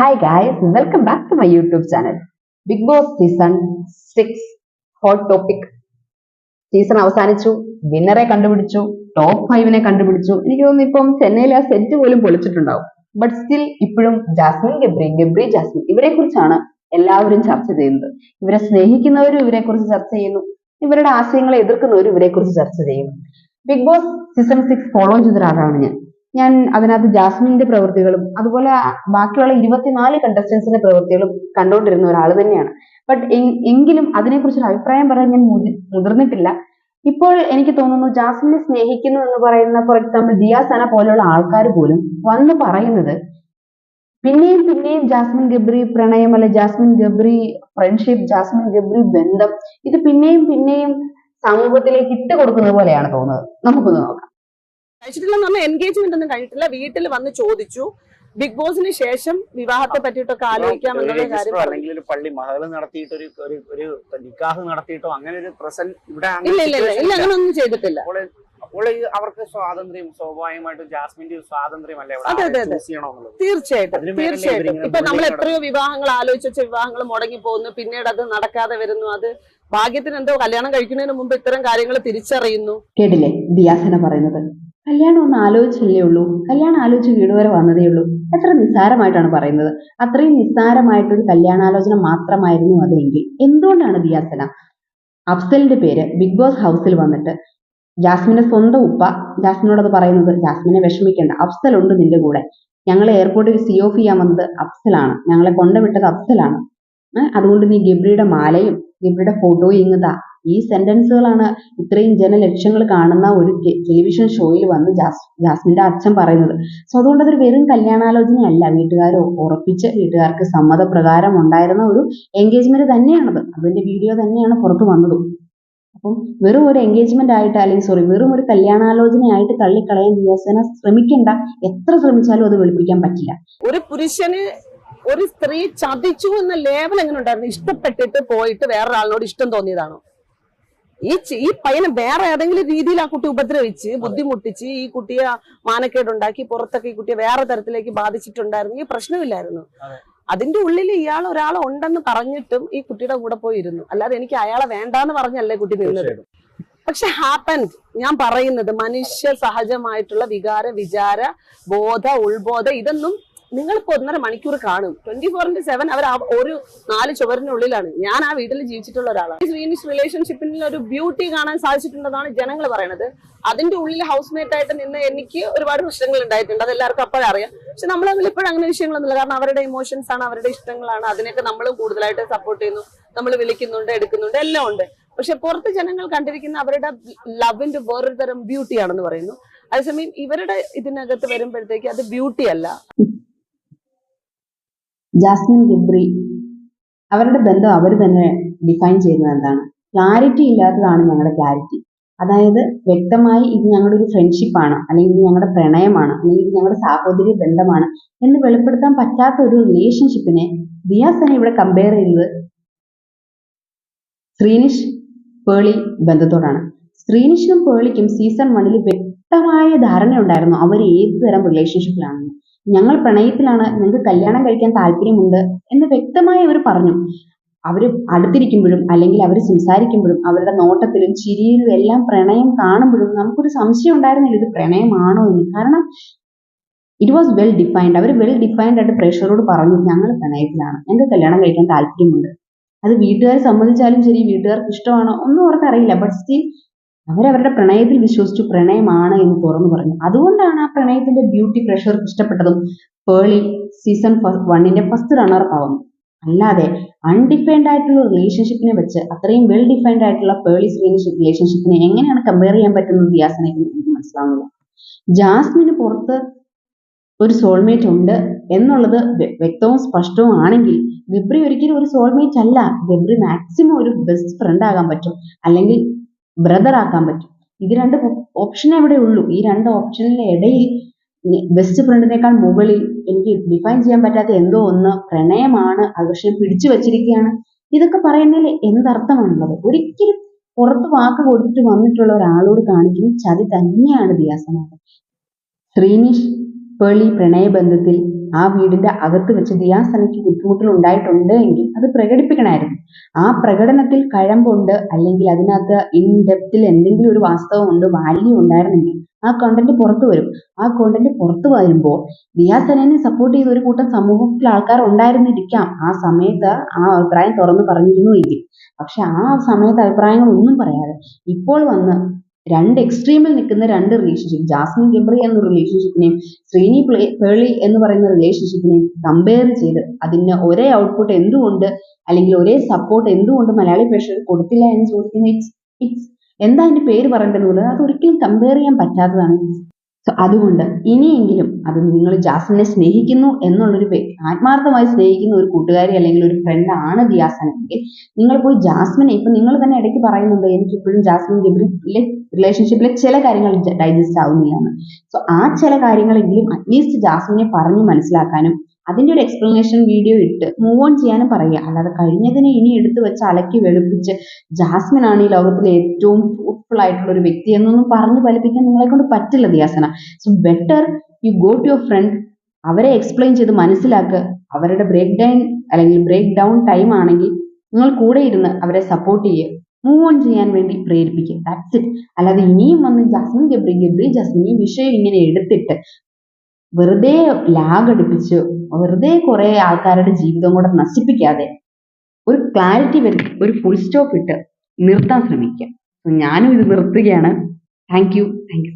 Hi guys welcome back to my YouTube channel Bigg Boss season six hot topic season അവസാനിച്ചു വിന്നറെ കണ്ടുപിടിച്ചു top ഫൈവിനെ കണ്ടുപിടിച്ചു. എനിക്ക് തോന്നുന്നു ഇപ്പം ചെന്നൈയിലെ ആ സെറ്റ് പോലും പൊളിച്ചിട്ടുണ്ടാവും. ബട്ട് സ്റ്റിൽ ഇപ്പോഴും ജാസ്മിൻ ഗബ്രി ഗബ്രി ജാസ്മിൻ ഇവരെ കുറിച്ചാണ് എല്ലാവരും ചർച്ച ചെയ്യുന്നത്. ഇവരെ സ്നേഹിക്കുന്നവരും ഇവരെ കുറിച്ച് ചർച്ച ചെയ്യുന്നു. ഇവരുടെ ആശയങ്ങളെ എതിർക്കുന്നവരും ഇവരെ കുറിച്ച് ചർച്ച ചെയ്യുന്നു. Bigg Boss season six follow ചെയ്ത ഒരാളാണ് ഞാൻ. ഞാൻ അതിനകത്ത് ജാസ്മിന്റെ പ്രവൃത്തികളും അതുപോലെ ബാക്കിയുള്ള ഇരുപത്തിനാല് കണ്ടസ്റ്റൻസിന്റെ പ്രവൃത്തികളും കണ്ടുകൊണ്ടിരുന്ന ഒരാൾ തന്നെയാണ്. ബട്ട് എങ്കിലും അതിനെക്കുറിച്ച് ഒരു അഭിപ്രായം പറയാൻ ഞാൻ മുതിർന്നിട്ടില്ല. ഇപ്പോൾ എനിക്ക് തോന്നുന്നു ജാസ്മിനെ സ്നേഹിക്കുന്നു എന്ന് പറയുന്ന ഫോർ എക്സാമ്പിൾ ദിയാസന പോലെയുള്ള ആൾക്കാർ പോലും വന്ന് പറയുന്നത് പിന്നെയും പിന്നെയും ജാസ്മിൻ ഗബ്രി പ്രണയം അല്ലെ Jasmine Gabri friendship Jasmine Gabri ബന്ധം ഇത് പിന്നെയും പിന്നെയും സമൂഹത്തിലേക്ക് ഇട്ട് കൊടുക്കുന്നത് പോലെയാണ് തോന്നുന്നത്. നമുക്കൊന്ന് നോക്കാം. കഴിച്ചിട്ടില്ലെന്ന് പറഞ്ഞാൽ എൻഗേജ്മെന്റ് ഒന്നും കഴിഞ്ഞിട്ടില്ല. വീട്ടിൽ വന്ന് ചോദിച്ചു. ബിഗ് ബോസിന് ശേഷം വിവാഹത്തെ പറ്റിയിട്ടൊക്കെ ആലോചിക്കാം എന്നുള്ള കാര്യം പറഞ്ഞു. അല്ലെങ്കിൽ ഒരു പള്ളി മഹൽ നടത്തിയിട്ട് ഒരു ഒരു ഒരു നിക്കാഹ് നടത്തിയിട്ടോ അങ്ങനെ ഒരു പ്രസന്റ് ഇവിടെ ഇല്ല ഇല്ല ഇല്ല. അങ്ങനെ ഒന്നും ചെയ്തിട്ടില്ല. അപ്പോൾ അവർക്ക് സ്വാതന്ത്ര്യം സ്വാഭാവികമായിട്ടും ജാസ്മിന്റെ ഒരു സ്വാതന്ത്ര്യം അല്ലേ അതെ, അതെ, അതെ. തീർച്ചയായിട്ടും തീർച്ചയായിട്ടും. ഇപ്പൊ നമ്മൾ എത്രയോ വിവാഹങ്ങൾ ആലോചിച്ച വിവാഹങ്ങൾ മുടങ്ങി പോകുന്നു പിന്നീട് അത് നടക്കാതെ വരുന്നു. അത് ഭാഗ്യത്തിന് എന്തോ കല്യാണം കഴിക്കുന്നതിന് മുമ്പ് ഇത്തരം കാര്യങ്ങൾ തിരിച്ചറിയുന്നു. കേട്ടില്ലേ? ദിയാസന പറയുന്നത്. കല്യാണം ഒന്ന് ആലോചിച്ചല്ലേ ഉള്ളൂ? കല്യാണം ആലോചിച്ച് വീട് വരെ വന്നതേ ഉള്ളൂ. എത്ര നിസ്സാരമായിട്ടാണ് പറയുന്നത്. അത്രയും നിസ്സാരമായിട്ടൊരു കല്യാണാലോചന മാത്രമായിരുന്നു അതെങ്കിൽ എന്തുകൊണ്ടാണ് ദിയാസന? അഫ്സലിന്റെ പേര് ബിഗ് ബോസ് ഹൗസിൽ വന്നിട്ട് ജാസ്മിന്റെ സ്വന്തം ഉപ്പ ജാസ്മിനോട് അത് പറയുന്നത് ജാസ്മിനെ വിഷമിക്കേണ്ട. അഫ്സൽ ഉണ്ട് നിന്റെ കൂടെ. ഞങ്ങൾ എയർപോർട്ടിൽ സി ഓഫ് ചെയ്യാൻ വന്നത് അഫ്സലാണ്. ഞങ്ങളെ കൊണ്ടുവിട്ടത് അഫ്സലാണ്. അതുകൊണ്ട് നീ ഗബ്രിയുടെ മാലയും ഗബ്രിയുടെ ഫോട്ടോ ഇങ്ങതാ. ഈ സെന്റൻസുകളാണ് ഇത്രയും ജനലക്ഷങ്ങൾ കാണുന്ന ഒരു ടെലിവിഷൻ ഷോയിൽ വന്ന് ജാസ് ജാസ്മിന്റെ അച്ഛൻ പറയുന്നത്. സോ അതുകൊണ്ട് അതൊരു വെറും കല്യാണാലോചനയല്ല. വീട്ടുകാരോ ഉറപ്പിച്ച് വീട്ടുകാർക്ക് സമ്മതപ്രകാരം ഉണ്ടായിരുന്ന ഒരു എൻഗേജ്മെന്റ് തന്നെയാണത്. അതിന്റെ വീഡിയോ തന്നെയാണ് പുറത്തു വന്നതും. അപ്പം വെറും ഒരു എൻഗേജ്മെന്റ് ആയിട്ട് അല്ലെങ്കിൽ സോറി വെറും ഒരു കല്യാണാലോചനയായിട്ട് തള്ളിക്കളയാൻ ദിയാസന ശ്രമിക്കണ്ട. എത്ര ശ്രമിച്ചാലും അത് വെളുപ്പിക്കാൻ പറ്റില്ല. ഒരു പുരുഷന് ഒരു സ്ത്രീ ചതിച്ചു എന്ന ലേവൽ എങ്ങനെ ഉണ്ടായിരുന്നു? ഇഷ്ടപ്പെട്ടിട്ട് പോയിട്ട് വേറൊരാളിനോട് ഇഷ്ടം തോന്നിയതാണോ? ഈ ഈ പയ്യനെ വേറെ ഏതെങ്കിലും രീതിയിൽ ആ കുട്ടി ഉപദ്രവിച്ച് ബുദ്ധിമുട്ടിച്ച് ഈ കുട്ടിയെ മാനക്കേടുണ്ടാക്കി പുറത്തൊക്കെ ഈ കുട്ടിയെ വേറെ തരത്തിലേക്ക് ബാധിച്ചിട്ടുണ്ടായിരുന്നു. ഈ പ്രശ്നമില്ലായിരുന്നു. അതെ. അതിന്റെ ഉള്ളിൽ ഇയാൾ ഒരാൾ ഉണ്ടെന്ന് പറഞ്ഞിട്ടും ഈ കുട്ടിയുടെ കൂടെ പോയിരുന്നു. അല്ലാതെ എനിക്ക് അയാളെ വേണ്ടാന്ന് പറഞ്ഞല്ലേ കുട്ടി നിന്നത്. പക്ഷെ ഹാപ്പൻ ഞാൻ പറയുന്നത് മനുഷ്യ സഹജമായിട്ടുള്ള വികാര വിചാര ബോധ ഉൾബോധ ഇതൊന്നും നിങ്ങളിപ്പോ ഒന്നര മണിക്കൂർ കാണും. ട്വന്റി ഫോർ ഇന്റു സെവൻ അവർ ഒരു നാല് ചുവരിനുള്ളിലാണ്. ഞാൻ ആ വീട്ടിൽ ജീവിച്ചിട്ടുള്ള ഒരാളാണ് സ്വീനിഷ് റിലേഷൻഷിപ്പിൽ ഒരു ബ്യൂട്ടി കാണാൻ സാധിച്ചിട്ടുണ്ടെന്നാണ് ജനങ്ങൾ പറയുന്നത് അതിന്റെ ഉള്ളിൽ ഹൗസ് മേറ്റ് ആയിട്ട് നിന്ന് എനിക്ക് ഒരുപാട് പ്രശ്നങ്ങൾ ഉണ്ടായിട്ടുണ്ട്. അത് എല്ലാവർക്കും അപ്പോഴും അറിയാം. പക്ഷെ നമ്മൾ തമ്മിൽ ഇപ്പോഴും അങ്ങനെ വിഷയങ്ങളൊന്നുമില്ല. കാരണം അവരുടെ ഇമോഷൻസ് ആണ് അവരുടെ ഇഷ്ടങ്ങളാണ്. അതിനൊക്കെ നമ്മളും കൂടുതലായിട്ട് സപ്പോർട്ട് ചെയ്യുന്നു. നമ്മൾ വിളിക്കുന്നുണ്ട് എടുക്കുന്നുണ്ട് എല്ലാം ഉണ്ട്. പക്ഷെ പുറത്ത് ജനങ്ങൾ കണ്ടിരിക്കുന്ന അവരുടെ ലവിന്റെ വേറൊരു തരം ബ്യൂട്ടിയാണെന്ന് പറയുന്നു. അതേസമയം ഇവരുടെ ഇതിനകത്ത് വരുമ്പോഴത്തേക്ക് അത് ബ്യൂട്ടി അല്ല. ജാസ്മിൻ ഗബ്രി അവരുടെ ബന്ധം അവർ തന്നെ ഡിഫൈൻ ചെയ്യുന്നത് എന്താണ്? ക്ലാരിറ്റി ഇല്ലാത്തതാണ് ഞങ്ങളുടെ ക്ലാരിറ്റി അതായത് വ്യക്തമായി ഇത് ഞങ്ങളുടെ ഒരു ഫ്രണ്ട്ഷിപ്പാണ് അല്ലെങ്കിൽ ഇത് ഞങ്ങളുടെ പ്രണയമാണ് അല്ലെങ്കിൽ ഇത് ഞങ്ങളുടെ സാഹോദര്യ ബന്ധമാണ് എന്ന് വെളിപ്പെടുത്താൻ പറ്റാത്ത ഒരു റിലേഷൻഷിപ്പിനെ ദിയാസന ഇവിടെ കമ്പയർ ചെയ്തത് ശ്രീനിഷ് പേളി ബന്ധത്തോടാണ്. ശ്രീനിഷിനും പേളിക്കും സീസൺ വണ്ണിൽ വ്യക്തമായ ധാരണ ഉണ്ടായിരുന്നു അവർ ഏത് തരം റിലേഷൻഷിപ്പിലാണെന്ന് ഞങ്ങൾ പ്രണയത്തിലാണ് ഞങ്ങൾക്ക് കല്യാണം കഴിക്കാൻ താല്പര്യമുണ്ട് എന്ന് വ്യക്തമായി അവർ പറഞ്ഞു. അവർ അടുത്തിരിക്കുമ്പോഴും അല്ലെങ്കിൽ അവർ സംസാരിക്കുമ്പോഴും അവരുടെ നോട്ടത്തിലും ചിരിയിലും എല്ലാം പ്രണയം കാണുമ്പോഴും നമുക്കൊരു സംശയം ഉണ്ടായിരുന്നില്ല ഇത് പ്രണയമാണോ എന്ന്. കാരണം ഇറ്റ് വാസ് വെൽ ഡിഫൈൻഡ് അവർ വെൽ ഡിഫൈൻഡ് ആയിട്ട് പ്രേക്ഷകരോട് പറഞ്ഞു ഞങ്ങൾ പ്രണയത്തിലാണ് ഞങ്ങൾക്ക് കല്യാണം കഴിക്കാൻ താല്പര്യമുണ്ട്. അത് വീട്ടുകാർ സംബന്ധിച്ചാലും ശരി വീട്ടുകാർക്ക് ഇഷ്ടമാണോ ഒന്നും അവർക്ക് അറിയില്ല. ബട്ട് സ്റ്റിൽ അവരവരുടെ പ്രണയത്തിൽ വിശ്വസിച്ചു പ്രണയമാണ് എന്ന് തുറന്നു പറഞ്ഞു. അതുകൊണ്ടാണ് ആ പ്രണയത്തിന്റെ ബ്യൂട്ടി പ്രഷർ ഇഷ്ടപ്പെട്ടതും പേളി സീസൺ വണ്ണിന്റെ ഫസ്റ്റ് റണ്ണർ ആവുന്നു അല്ലാതെ അൺഡിഫൈൻഡ് ആയിട്ടുള്ള റിലേഷൻഷിപ്പിനെ വെച്ച് അത്രയും വെൽ ഡിഫൈൻഡ് ആയിട്ടുള്ള പേളി റിലേഷൻഷിപ്പിനെ എങ്ങനെയാണ് കമ്പയർ ചെയ്യാൻ പറ്റുന്നത് വ്യാസനെ എനിക്ക് മനസ്സിലാവുന്നില്ല. ജാസ്മിന് പുറത്ത് ഒരു സോൾമേറ്റ് ഉണ്ട് എന്നുള്ളത് വ്യ- വ്യക്തവും സ്പഷ്ടവും ആണെങ്കിൽ ഗബ്രി ഒരിക്കലും ഒരു സോൾമേറ്റ് അല്ല. ഗബ്രി മാക്സിമം ഒരു ബെസ്റ്റ് ഫ്രണ്ട് ആകാൻ പറ്റും. അല്ലെങ്കിൽ ബ്രദർ ആക്കാൻ പറ്റും. ഇത് രണ്ട് ഓപ്ഷൻ അവിടെ ഉള്ളൂ. ഈ രണ്ട് ഓപ്ഷനിലെ ഇടയിൽ ബെസ്റ്റ് ഫ്രണ്ടിനേക്കാൾ മുകളിൽ എനിക്ക് ഡിഫൈൻ ചെയ്യാൻ പറ്റാത്ത എന്തോ ഒന്ന് പ്രണയമാണ് അത് പക്ഷെ പിടിച്ചു വച്ചിരിക്കുകയാണ്. ഇതൊക്കെ പറയുന്നതിൽ എന്തർത്ഥമാണുള്ളത്? ഒരിക്കലും പുറത്ത് വാക്ക് കൊടുത്തിട്ട് വന്നിട്ടുള്ള ഒരാളോട് കാണിക്കുന്ന ചതി തന്നെയാണ് ദിയാസനാഥ് ശ്രീനിഷ് പേളി പ്രണയബന്ധത്തിൽ ആ വീടിന്റെ അകത്ത് വെച്ച് ദിയാസനയ്ക്ക് ബുദ്ധിമുട്ടുകൾ ഉണ്ടായിട്ടുണ്ട് എങ്കിൽ അത് പ്രകടിപ്പിക്കണമായിരുന്നു. ആ പ്രകടനത്തിൽ കഴമ്പുണ്ട് അല്ലെങ്കിൽ അതിനകത്ത് ഇൻ ഡെപ്തിൽ എന്തെങ്കിലും ഒരു വാസ്തവമുണ്ട് വാല്യൂ ഉണ്ടായിരുന്നെങ്കിൽ ആ കോണ്ടന്റ് പുറത്തു വരും. ആ കോണ്ടന്റ് പുറത്തു വരുമ്പോൾ ദിയാസനെ സപ്പോർട്ട് ചെയ്ത ഒരു കൂട്ടം സമൂഹത്തിൽ ആൾക്കാർ ഉണ്ടായിരുന്നിരിക്കാം. ആ സമയത്ത് ആ അഭിപ്രായം തുറന്നു പറഞ്ഞിരുന്നു എങ്കിൽ. പക്ഷെ ആ സമയത്ത് അഭിപ്രായങ്ങൾ ഒന്നും പറയാതെ ഇപ്പോൾ വന്ന് രണ്ട് എക്സ്ട്രീമിൽ നിൽക്കുന്ന രണ്ട് റിലേഷൻഷിപ്പ് ജാസ്മിൻ ഗബ്രി എന്ന റിലേഷൻഷിപ്പിനെയും ശ്രീനി പേളി എന്ന് പറയുന്ന റിലേഷൻഷിപ്പിനെയും കമ്പയർ ചെയ്ത് അതിന് ഒരേ ഔട്ട്പുട്ട് എന്തുകൊണ്ട് അല്ലെങ്കിൽ ഒരേ സപ്പോർട്ട് എന്തുകൊണ്ട് മലയാളി പ്രേക്ഷകർ കൊടുത്തില്ല എന്ന് ചോദിക്കുന്ന ഇറ്റ്സ് ഇറ്റ്സ് എന്താ അതിന്റെ പേര് പറയേണ്ടത്? അത് ഒരിക്കലും കമ്പയർ ചെയ്യാൻ പറ്റാത്തതാണ്. അതുകൊണ്ട് ഇനിയെങ്കിലും അത് നിങ്ങൾ ജാസ്മിനെ സ്നേഹിക്കുന്നു എന്നുള്ളൊരു ആത്മാർത്ഥമായി സ്നേഹിക്കുന്ന ഒരു കൂട്ടുകാരി അല്ലെങ്കിൽ ഒരു ഫ്രണ്ട് ആണ് ദിയാസൻ എങ്കിൽ നിങ്ങൾ പോയി ജാസ്മിനെ ഇപ്പൊ നിങ്ങൾ തന്നെ ഇടയ്ക്ക് പറയുന്നുണ്ട് എനിക്ക് ഇപ്പോഴും ജാസ്മിൻ ഗബ്രിയിലെ റിലേഷൻഷിപ്പിലെ ചില കാര്യങ്ങൾ ഡൈജസ്റ്റ് ആവുന്നില്ല എന്ന്. സോ ആ ചില കാര്യങ്ങളെങ്കിലും അറ്റ്ലീസ്റ്റ് ജാസ്മിനെ പറഞ്ഞു മനസ്സിലാക്കാനും അതിന്റെ ഒരു എക്സ്പ്ലനേഷൻ വീഡിയോ ഇട്ട് മൂവ് ഓൺ ചെയ്യാനും പറയുക. അല്ലാതെ കഴിഞ്ഞതിനെ ഇനി എടുത്തു വെച്ച് അലക്കി വെളുപ്പിച്ച് ജാസ്മിൻ ആണ് ഈ ലോകത്തിലെ ഏറ്റവും ഫ്രൂട്ട്ഫുൾ ആയിട്ടുള്ള ഒരു വ്യക്തി എന്നൊന്നും പറഞ്ഞു ഫലിപ്പിക്കാൻ നിങ്ങളെ കൊണ്ട് പറ്റില്ല Diya Sana. So better you go to your friend അവരെ എക്സ്പ്ലെയിൻ ചെയ്ത് മനസ്സിലാക്കുക അവരുടെ ബ്രേക്ക് ഡൗൺ അല്ലെങ്കിൽ ബ്രേക്ക് ഡൗൺ ടൈം ആണെങ്കിൽ നിങ്ങൾ കൂടെ ഇരുന്ന് അവരെ സപ്പോർട്ട് ചെയ്യുക മൂവ് ഓൺ ചെയ്യാൻ വേണ്ടി പ്രേരിപ്പിക്കുക ദാറ്റ്സ് ഇറ്റ് അല്ലാതെ ഇനിയും വന്ന് ജസ്മിൻ ഗബ്രി ഗബ്രി ജസ്മിൻ വിഷയം ഇങ്ങനെ എടുത്തിട്ട് വെറുതെ ലാഗ് അടുപ്പിച്ച് വെറുതെ കുറെ ആൾക്കാരുടെ ജീവിതം കൂടെ നശിപ്പിക്കാതെ ഒരു ക്ലാരിറ്റി വരുത്തി ഒരു ഫുൾ സ്റ്റോപ്പ് ഇട്ട് നിർത്താൻ ശ്രമിക്കുക. ഞാനും ഇത് നിർത്തുകയാണ്. Thank you thank you